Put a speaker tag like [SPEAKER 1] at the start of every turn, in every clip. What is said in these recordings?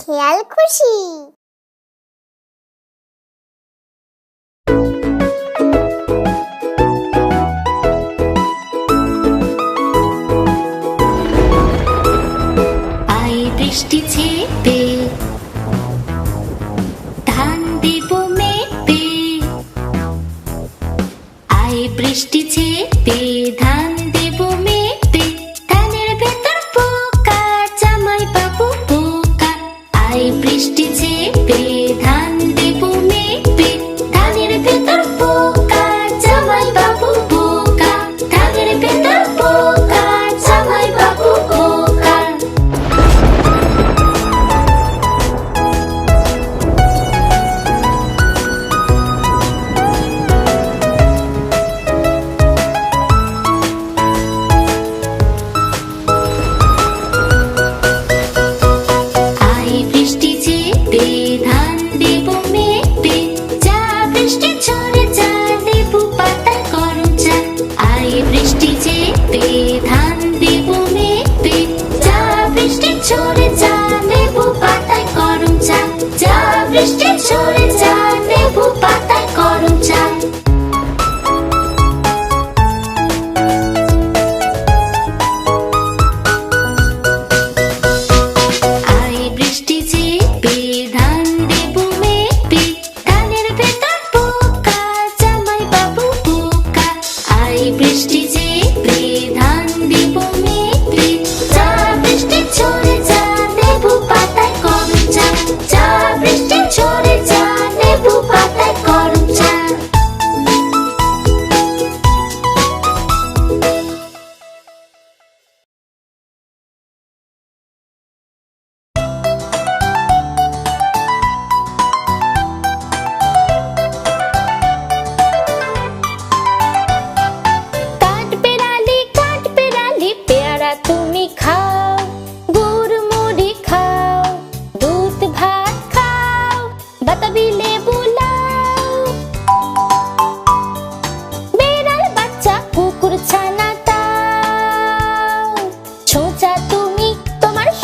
[SPEAKER 1] খেয়াল খুশি।
[SPEAKER 2] বৃষ্টি ছেপে ধান দেব মেপে। আয় বৃষ্টি ছেপে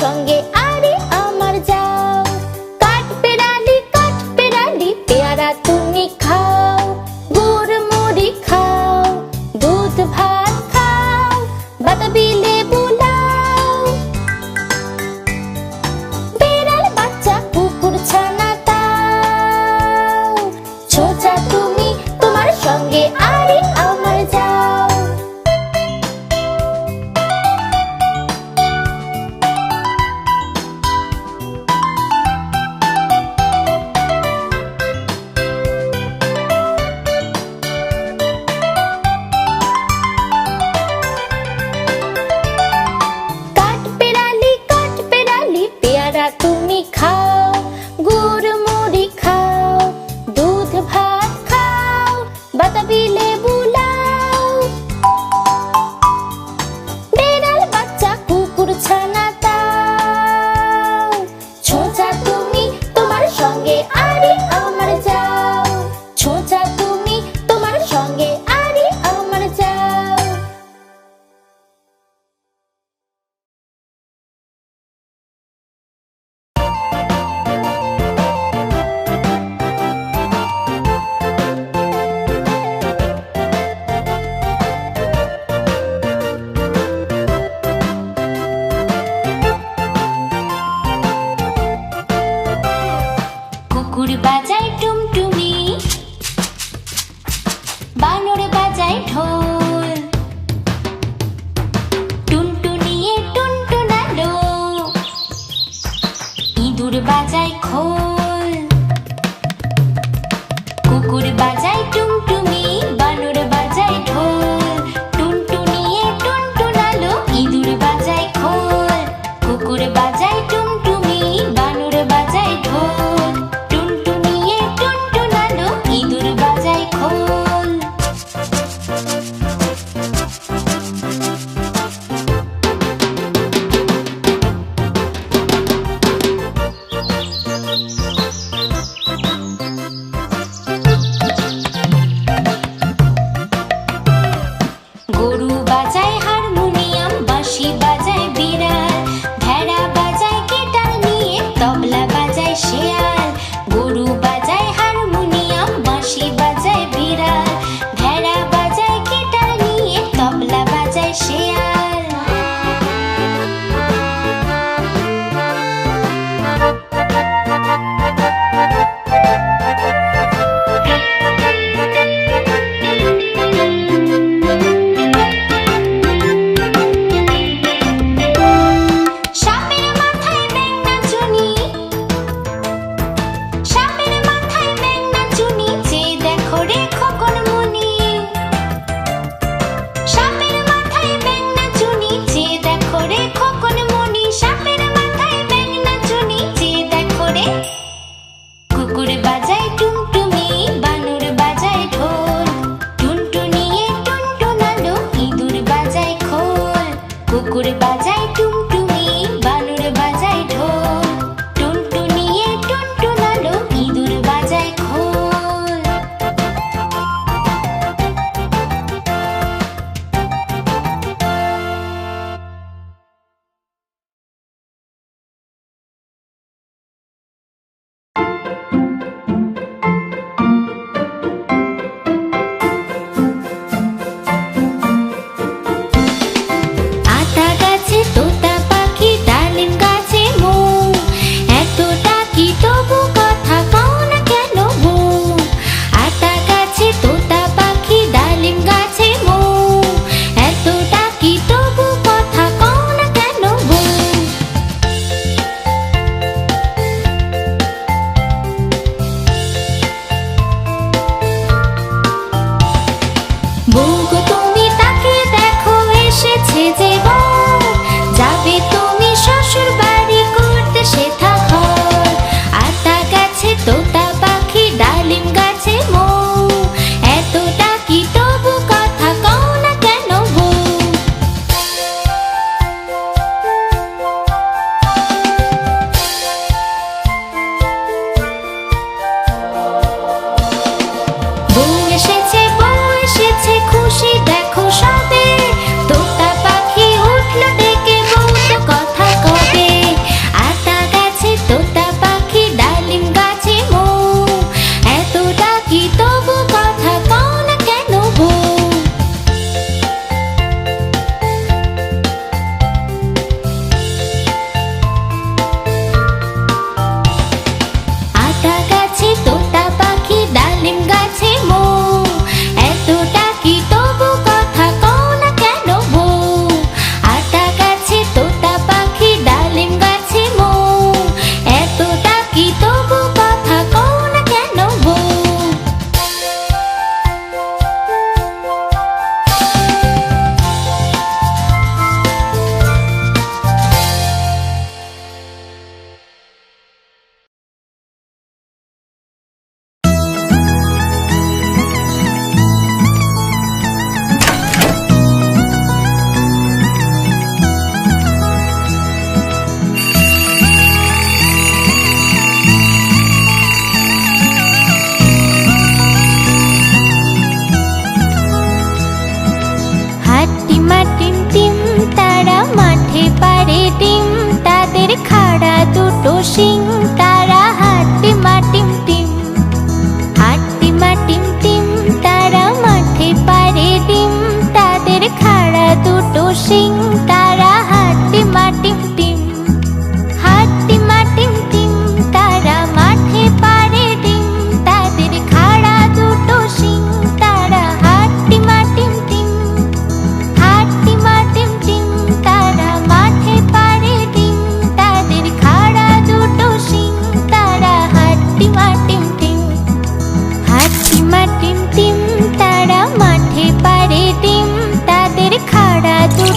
[SPEAKER 2] সঙ্গে に ইঁদুর বাজায় খোল।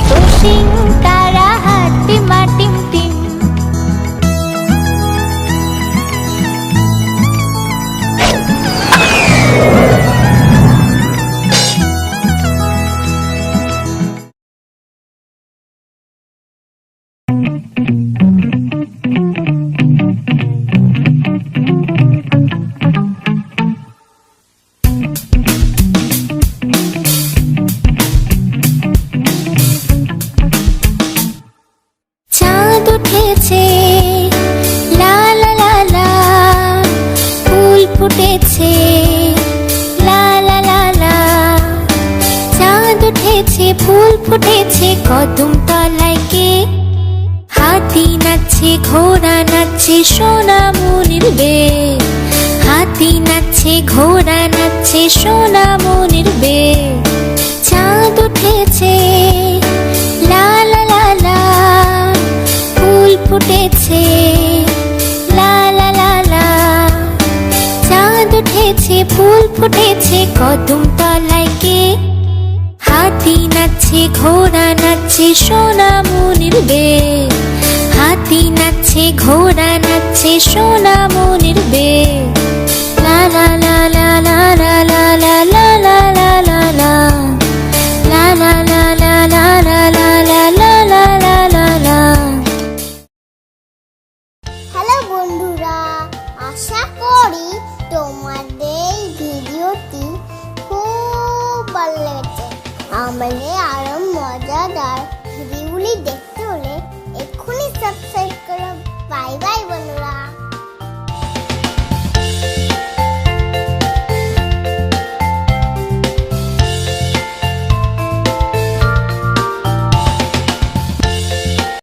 [SPEAKER 2] 不行。ফুটেছে কদম তলায় কে? হাতি নাচছে, ঘোড়া নাচছে সোনা মনির বে হাতি নাচছে, ঘোড়া নাচছে সোনা মনির বে চাঁদ উঠেছে, লা লালা ফুল ফুটেছে, লা লালা চাঁদ উঠেছে, ফুল ফুটেছে, কদম তলায় কে? নাচছে ঘোড়া নাচছে সোনা মনির বে হাতি নাচছে ঘোড়া নাচছে সোনা মনির বে লা
[SPEAKER 1] হ্যালো বন্ধুরা আশা করি তোমাদের ভিডিওটি খুব ভালো লেগেছে আমাদের আর Bye bye.